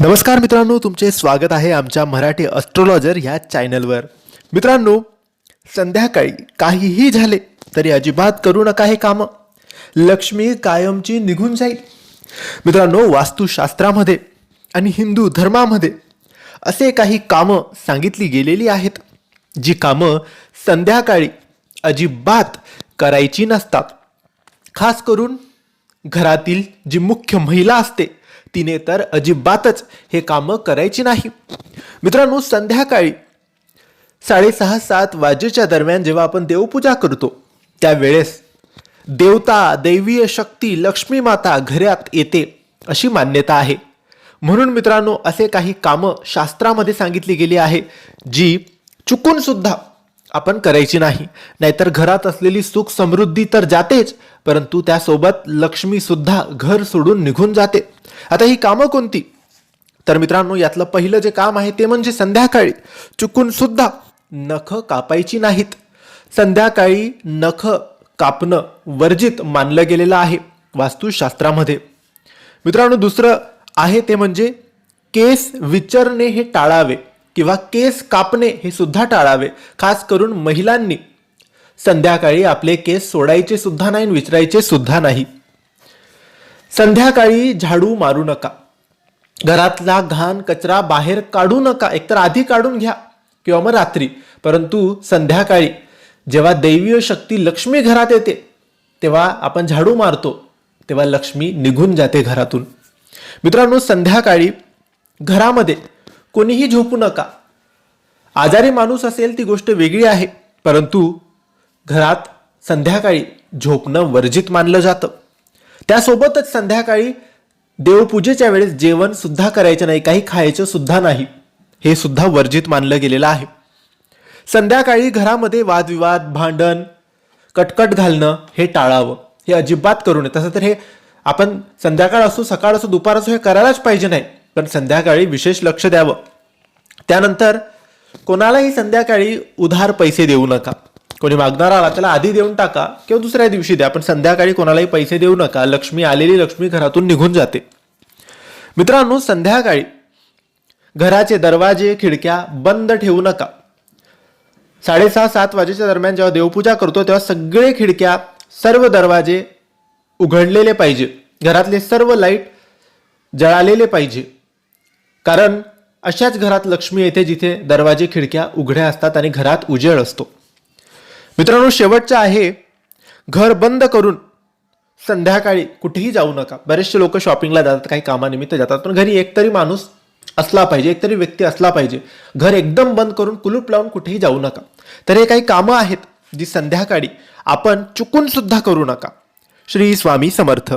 नमस्कार मित्रांनो तुमचे स्वागत आहे आमच्या मराठी अस्ट्रोलॉजर ह्या चॅनलवर मित्रांनो संध्याकाळी काहीही झाले तरी अजिबात करू नका हे कामं. लक्ष्मी कायमची निघून जाईल. मित्रांनो वास्तुशास्त्रामध्ये आणि हिंदू धर्मामध्ये असे काही कामं सांगितली गेलेली आहेत जी कामं संध्याकाळी अजिबात करायची नसतात. खास करून घरातील जी मुख्य महिला असते तिने तर अजिबातच हे कामं करायची नाही. मित्रांनो संध्याकाळी साडेसहा सात वाजेच्या दरम्यान जेव्हा आपण देवपूजा करतो त्यावेळेस देवता दैवीय शक्ती लक्ष्मी माता घरात येते अशी मान्यता आहे. म्हणून मित्रांनो असे काही कामं शास्त्रामध्ये सांगितली गेली आहे जी चुकून सुद्धा आपण करायची नाही. नाहीतर घरात असलेली सुख समृद्धी तर जातेच परंतु त्यासोबत लक्ष्मी सुद्धा घर सोडून निघून जाते. आता ही कामं कोणती? तर मित्रांनो यातलं पहिलं जे काम आहे ते म्हणजे संध्याकाळी चुकून सुद्धा नख कापायची नाहीत. संध्याकाळी नख कापणं वर्जित मानलं गेलेलं आहे वास्तुशास्त्रामध्ये. मित्रांनो दुसरं आहे ते म्हणजे केस विचरणे हे टाळावे. किंवा केस कापणे हे सुद्धा टाळावे. खास करून महिलांनी. संध्याकाळी आपले केस सोडायचे सुद्धा नाही आणि विचारायचे सुद्धा नाही. संध्याकाळी झाडू मारू नका. घरातला घाण कचरा बाहेर काढू नका. एकतर आधी काढून घ्या किंवा मग रात्री. परंतु संध्याकाळी जेव्हा दैवीय शक्ती लक्ष्मी घरात येते तेव्हा आपण झाडू मारतो. तेव्हा लक्ष्मी निघून जाते घरातून. मित्रांनो संध्याकाळी घरामध्ये कोणीही झोपू नका. आजारी माणूस असेल ती गोष्ट वेगळी आहे परंतु घरात संध्याकाळी झोपणं वर्जित मानलं जातं. त्यासोबतच संध्याकाळी देवपूजेच्या वेळेस जेवण सुद्धा करायचं नाही काही खायचं सुद्धा नाही. हे सुद्धा वर्जित मानलं गेलेलं आहे. संध्याकाळी घरामध्ये वादविवाद भांडण कटकट घालणं हे टाळावं. हे अजिबात करू नये. तसं तर हे आपण संध्याकाळ असो सकाळ असो दुपार असो हे करायलाच पाहिजे नाही. पण संध्याकाळी विशेष लक्ष द्यावं. त्यानंतर कोणालाही संध्याकाळी उधार पैसे देऊ नका. कोणी मागणार आला त्याला आधी देऊन टाका किंवा दुसऱ्या दिवशी द्या पण संध्याकाळी कोणालाही पैसे देऊ नका. लक्ष्मी आलेली लक्ष्मी घरातून निघून जाते. मित्रांनो संध्याकाळी घराचे दरवाजे खिडक्या बंद ठेवू नका. साडेसहा सात वाजेच्या दरम्यान जेव्हा देवपूजा करतो तेव्हा सगळे खिडक्या सर्व दरवाजे उघडलेले पाहिजे. घरातले सर्व लाइट जळालेले पाहिजे. कारण अशाच घरात लक्ष्मी येते जिथे दरवाजे खिडक्या उघड्या असतात आणि घरात उजेड असतो. मित्रांनो शेवटचं आहे घर बंद करून संध्याकाळी कुठेही जाऊ नका. बरेचसे लोक शॉपिंगला जातात काही कामानिमित्त जातात पण घरी एकतरी माणूस असला पाहिजे एकतरी व्यक्ती असला पाहिजे. घर एकदम बंद करून कुलूप लावून कुठेही जाऊ नका. तर हे काही कामं आहेत जी संध्याकाळी आपण चुकून सुद्धा करू नका. श्री स्वामी समर्थ.